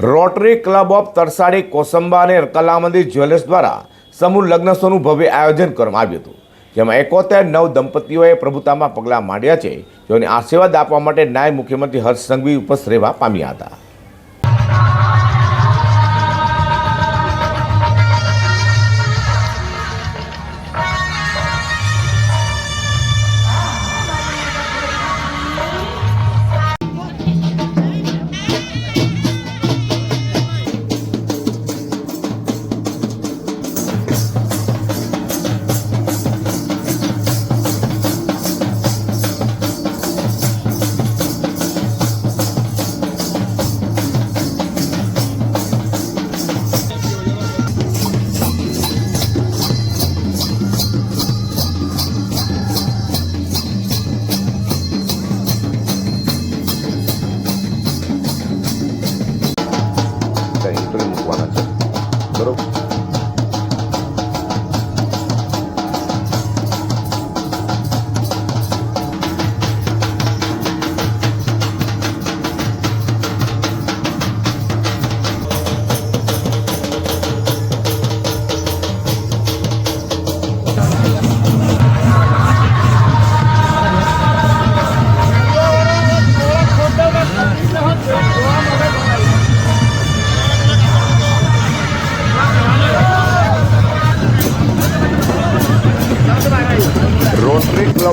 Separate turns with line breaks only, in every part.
Rotary Club of Tarsadi, Kosamba અને Kalamandir jewellers દ્વારા સમૂહ લગ્નસોનું ભવ્ય આયોજન કરવામાં આવ્યું હતું, જેમાં એકોતેર નવ દંપતીઓએ પ્રભુતામાં પગલાં માંડ્યા છે, જેઓને આશીર્વાદ આપવા માટે નાયબ મુખ્યમંત્રી હર્ષ સંઘવી ઉપસ્થિત રહેવા પામ્યા હતા.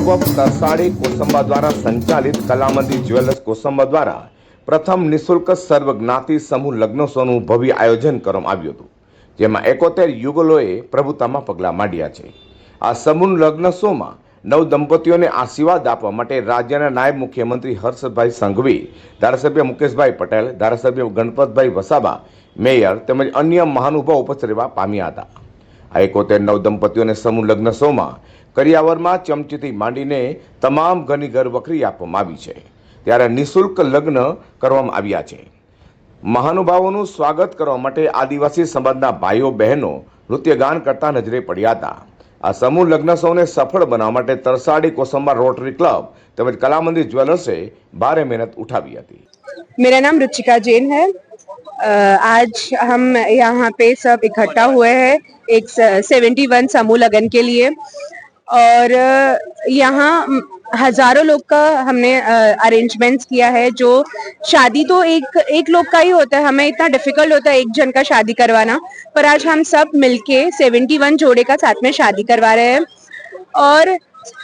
ક્લબ તરસાડી કોસંબા દ્વારા સંચાલિત કલામંદિર જ્વેલર્સ કોસંબા દ્વારા પ્રથમ નિઃશુલ્ક સર્વજ્ઞાતિ સમૂહ લગ્નોત્સવનું ભવ્ય આયોજન કરવામાં આવ્યું હતું, જેમાં એકોતેર યુગલોએ પ્રભુતામાં પગલાં માંડ્યા છે. આ સમૂહ લગ્નોત્સવમાં નવ દંપતીઓને આશીર્વાદ આપવા માટે રાજ્યના નાયબ મુખ્યમંત્રી હર્ષભાઈ સંઘવી, ધારાસભ્ય મુકેશભાઈ પટેલ, ધારાસભ્ય ગણપતભાઈ વસાવા, મેયર તેમજ અન્ય મહાનુભાવ ઉપસ્થિત રહેવા પામ્યા હતા. આ એકોતેર નવ દંપતીઓને સમૂહ લગ્ન શોમાં કરિયાવરમાં ચમચીથી માંડીને તમામ ઘરની ઘર વખરી આપવામાં આવી છે ત્યારે નિઃશુલ્ક લગ્ન કરવામાં આવ્યા છે મહાનુભાવોનું સ્વાગત કરવા માટે આદિવાસી સમાજના ભાઈઓ બહેનો નૃત્યગાન કરતા નજરે પડ્યા હતા આ સમૂહ લગ્ન સૌને સફળ બનાવવા માટે તરસાડી કોસંબા રોટરી ક્લબ તેમજ કલામંદિર જ્વેલર્સે ભારે મહેનત ઉઠાવી હતી
मेरा नाम रुचिका जैन है अ, आज हम यहाँ पे सब इकट्ठा हुए हैं एक सेवेंटी वन समूह लगन के लिए और यहाँ हज़ारों लोग का हमने अरेंजमेंट्स किया है, जो शादी तो एक एक लोग का ही होता है, हमें इतना डिफ़िकल्ट होता है एक जन का शादी करवाना, पर आज हम सब मिलके सेवेंटी वन जोड़े का साथ में शादी करवा रहे हैं। और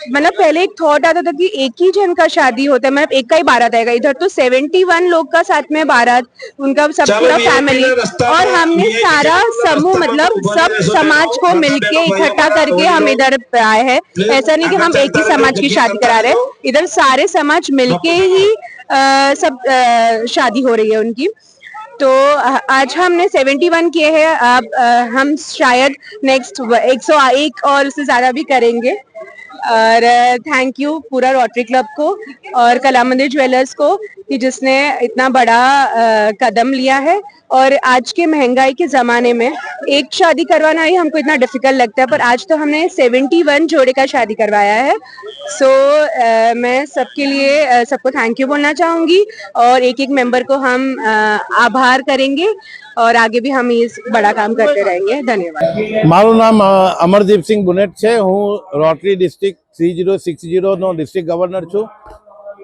मतलब पहले एक थॉट आता था कि एक ही जन का शादी होता है मतलब एक का ही बारात आएगा। इधर तो सेवेंटी वन लोग का साथ में बारात उनका सब पूरा फैमिली और हमने सारा समूह मतलब सब समाज को मिलके इकट्ठा करके हम इधर आए हैं। ऐसा नहीं कि हम एक ही समाज की शादी करा रहे हैं। इधर सारे समाज मिलके ही सब शादी हो रही है उनकी। तो आज हमने 71 किए हैं। अब हम शायद नेक्स्ट 101 और उससे ज़्यादा भी करेंगे। और थैंक यू पूरा रोटरी क्लब को और कला मंदिर ज्वेलर्स को कि जिसने इतना बड़ा कदम लिया है। और आज के महँगाई के ज़माने में एक शादी करवाना ही हमको इतना डिफ़िकल्ट लगता है, पर आज तो हमने 71 जोड़े का शादी करवाया है। सो मैं सबके लिए अ, सबको थैंक यू बोलना चाहूँगी और एक एक मेंबर को हम अ, आभार करेंगे और आगे भी हम इस बड़ा काम करते रहेंगे धन्यवाद
મારું નામ અ, અમરદીપસિંહ બુનેટ છે હું Rotary district three zero six જીરોનો district governor છું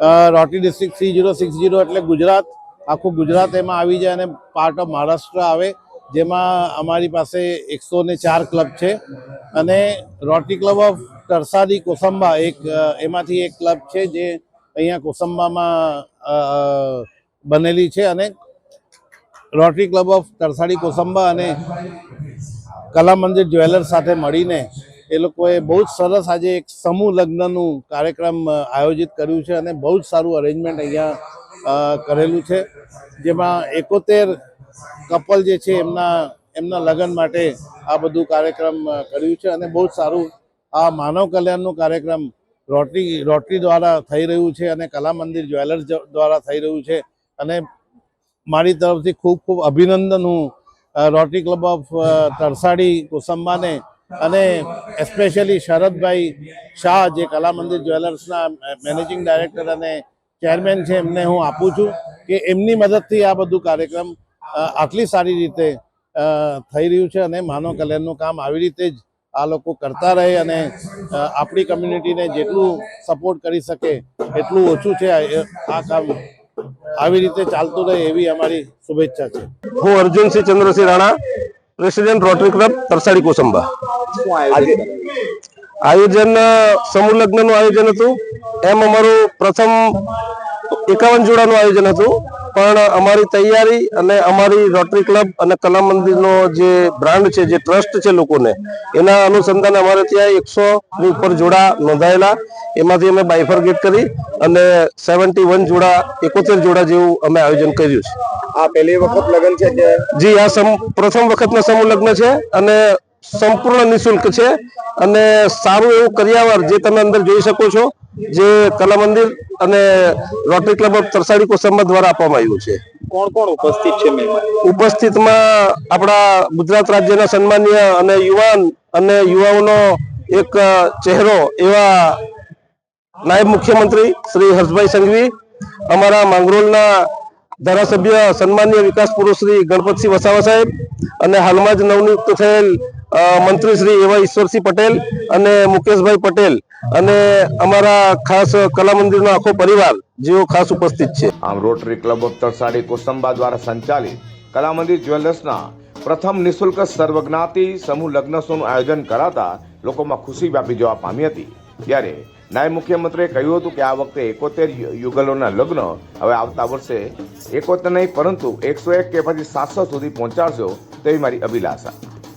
અ, Rotary district three zero six zero એટલે ગુજરાત આખું ગુજરાત એમાં આવી જાય અને પાર્ટ ઓફ મહારાષ્ટ્ર આવે જેમાં અમારી પાસે એકસો ને ચાર ક્લબ છે અને Rotary club of Tarsadi Kosamba એક એમાંથી એક ક્લબ છે જે અહીંયા કોસંબામાં બનેલી છે અને Rotary Club of Tarsadi Kosamba અને કલા મંદિર જ્વેલર્સ સાથે મળીને એ લોકોએ બહુ જ સરસ આજે એક સમૂહ લગ્નનું કાર્યક્રમ આયોજિત કર્યું છે અને બહુ જ સારું અરેન્જમેન્ટ અહીંયા કરેલું છે. જેમાં એકોતેર કપલ જે છે એમના એમના લગ્ન માટે આ બધું કાર્યક્રમ કર્યું છે અને બહુ જ સારું આ માનવ કલ્યાણનું કાર્યક્રમ રોટરી રોટરી દ્વારા થઈ રહ્યું છે અને કલા મંદિર જ્વેલર્સ દ્વારા થઈ રહ્યું છે. અને મારી તરફથી ખૂબ ખૂબ અભિનંદન હું રોટરી ક્લબ ઓફ તરસાડી કુસંબાને અને એસ્પેશિયલી શરદભાઈ શાહ, જે કલા મંદિર જ્વેલર્સના મેનેજિંગ ડાયરેક્ટર અને ચેરમેન છે, એમને હું આપું છું કે એમની મદદથી આ બધું કાર્યક્રમ આટલી સારી રીતે થઈ રહ્યું છે અને માનવ કલ્યાણનું કામ આવી રીતે જ આ લોકો કરતા રહે અને આપણી કમ્યુનિટીને જેટલું સપોર્ટ કરી શકે, એટલું ઓછું છે, આ કામ આવી રીતે ચાલતું રહે એવી અમારી શુભેચ્છા છે.
હું Arjunsinh Chandrasinh Rana president Rotary Club Tarsadi Kosamba. આયોજન સમૂહ લગ્નનું આયોજન હતું. એમ અમારું પ્રથમ એકાવન જોડાનું આયોજન હતું. પણ અમારી તૈયારી અને અમારી રોટરી ક્લબ અને કલા મંદિરનો જે બ્રાન્ડ છે જે ટ્રસ્ટ છે લોકોને એના અનુસંધાને અમારે ત્યાં એકસો ની ઉપર જોડા નોંધાયેલા. એમાંથી અમે બાયફર્ગેટ કરી અને સેવન્ટી વન જોડા એકોતેર જોડા જેવું અમે આયોજન કર્યું છે.
આ પહેલી વખત લગ્ન છે કે?
જી આ સમ- પ્રથમ વખતના સમૂહ લગ્ન છે અને સંપૂર્ણ નિશુલ્ક છે અને સારું એવું કર્યાવર જે તમે અંદર જોઈ શકો છો જે કલા મંદિર અને Rotary Club of Tarsadi Kosamba દ્વારા આપવામાં આવ્યું છે.
કોણ કોણ ઉપસ્થિત છે મહેમાન?
ઉપસ્થિતમાં આપણા ગુજરાત રાજ્યના સન્માનીય અને યુવાન અને યુવાઓનો એક ચહેરો એવા નાયબ મુખ્યમંત્રી શ્રી હર્ષભાઈ સંઘવી અમારા માંગરોળના ધારાસભ્ય સન્માનીય વિકાસ પુરુષ શ્રી ગણપતસિંહ વસાવા સાહેબ અને હાલમાં જ નવનિયુક્ત થયેલ મંત્રી શ્રી એવા ઈશ્વરસિંહ પટેલ અને મુકેશભાઈ પટેલ અને અમારા ખાસ કલા મંદિરનો આખો પરિવાર જેઓ ખાસ ઉપસ્થિત છે.
આમ Rotary Club of Tarsadi Kosamba દ્વારા સંચાલિત કલામંદિર જ્વેલર્સના પ્રથમ નિઃશુલ્ક સર્વજ્ઞાતિ સમૂહ લગ્નોત્સવનું આયોજન કરાતા લોકોમાં ખુશી વ્યાપી જવા પામી હતી. ત્યારે નાયબ મુખ્યમંત્રીએ કહ્યું હતું કે આ વખતે એકોતેર યુગલોના લગ્ન હવે આવતા વર્ષે એકોતેર નહીં, પરંતુ એકસો એક કે પછી સાતસો સુધી પહોંચાડશો તેવી મારી અભિલાષા.